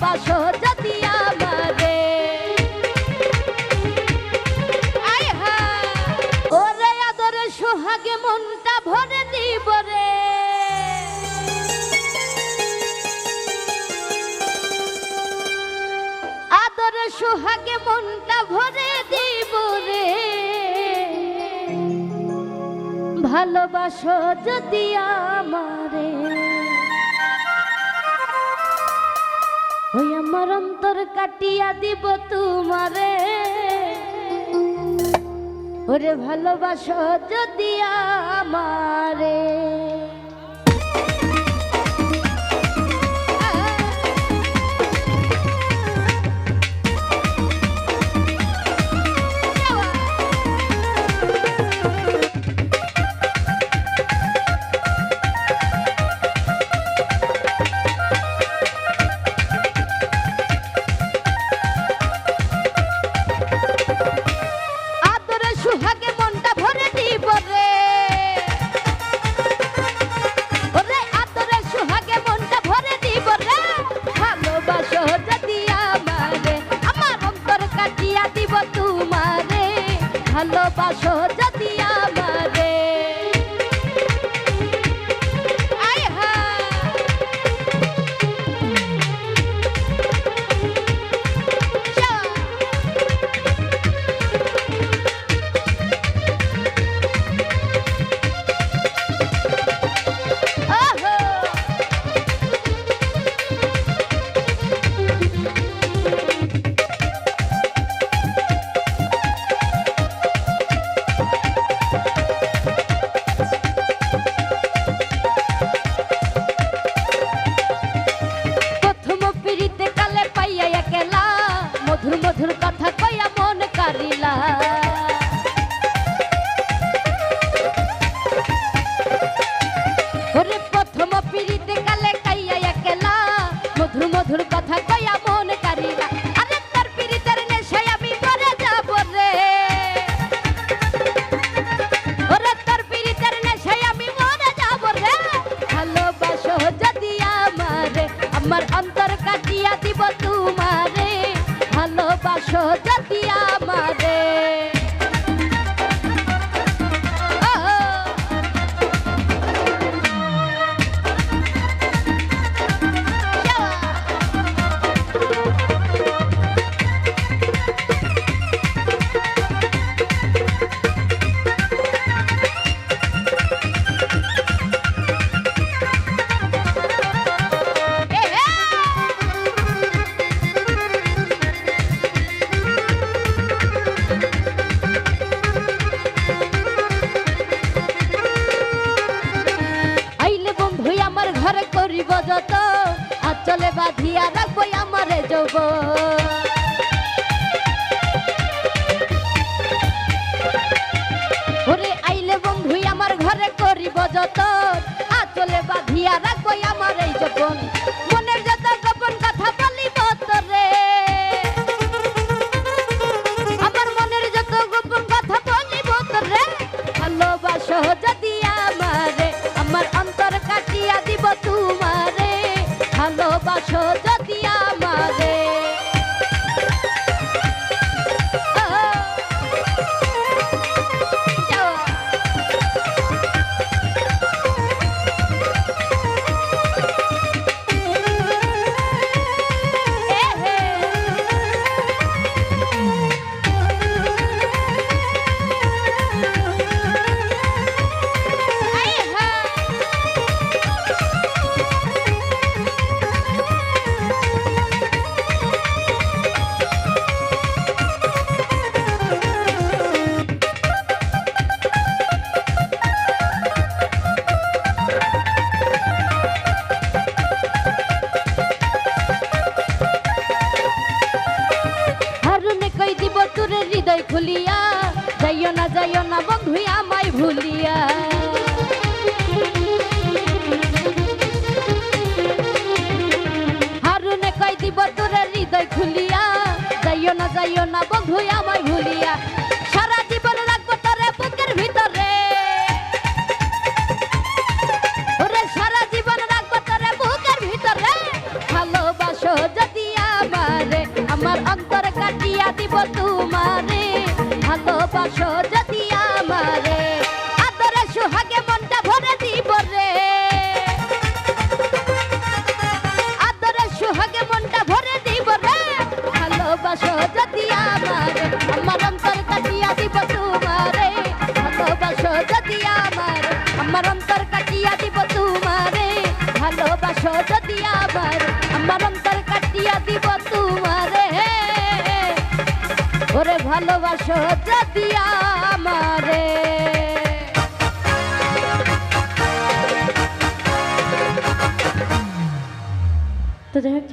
ভালোবাসো যদি আমারে। ওরে আদরে সোহাগে মনটা ভরে দিব রে। আদরে সোহাগে মনটা ভরে দিব রে। ভালোবাসো যদি আমারে। আমার অন্তর কাটিয়া দিব তোমারে। ওরে ভালোবাসো যদি আমারে। যত আচলে বাঁধিয়া রাখব আমারে যাব ঘরে আইলে বন্ধু আমার ঘরে করিব যত আচলে বাঁধিয়া রাখব আমার এই যৌবন। 车在 যায় না বন্ধু, আমায় ভুলিয়া। হারুনে কয় দিব তোরা হৃদয় খুলিয়া। যাইও না যাইও না বন্ধু, আমায় ভুলিয়া। সারা জীবন রাখব তোরে বুকের ভিতরে। ওরে সারা জীবন রাখব তোরে বুকের ভিতরে। ভালোবাসো যদি আমারে, আমার অন্তর কাটিয়া দিব তোমারে। ভালোবাসো আসো যদি আবার আমার অন্তর কাটিয়া দিব তোমারে? ওরে ভালোবাসো যদি আমারে। তো যাই